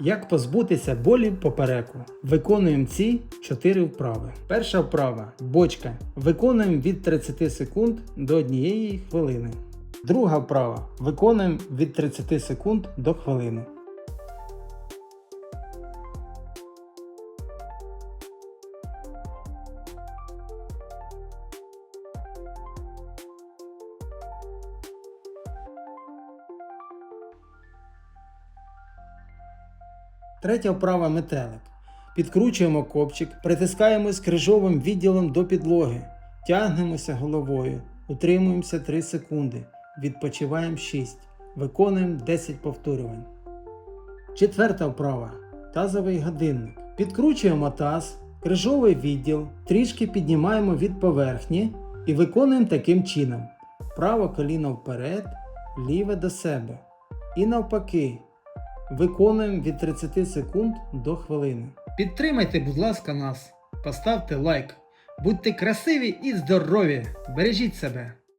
Як позбутися болі попереку? Виконуємо ці 4 вправи. Перша вправа бочка. Виконуємо від 30 секунд до 1 хвилини. Друга вправа. Виконуємо від 30 секунд до хвилини. Третя вправа метелик. Підкручуємо копчик, притискаємось крижовим відділом до підлоги, тягнемося головою, утримуємося 3 секунди, відпочиваємо 6, виконуємо 10 повторювань. Четверта вправа. Тазовий годинник. Підкручуємо таз, крижовий відділ, трішки піднімаємо від поверхні і виконуємо таким чином: право коліно вперед, ліве до себе. І навпаки. Виконуємо від 30 секунд до хвилини. Підтримайте, будь ласка, нас. Поставте лайк. Будьте красиві і здорові. Бережіть себе.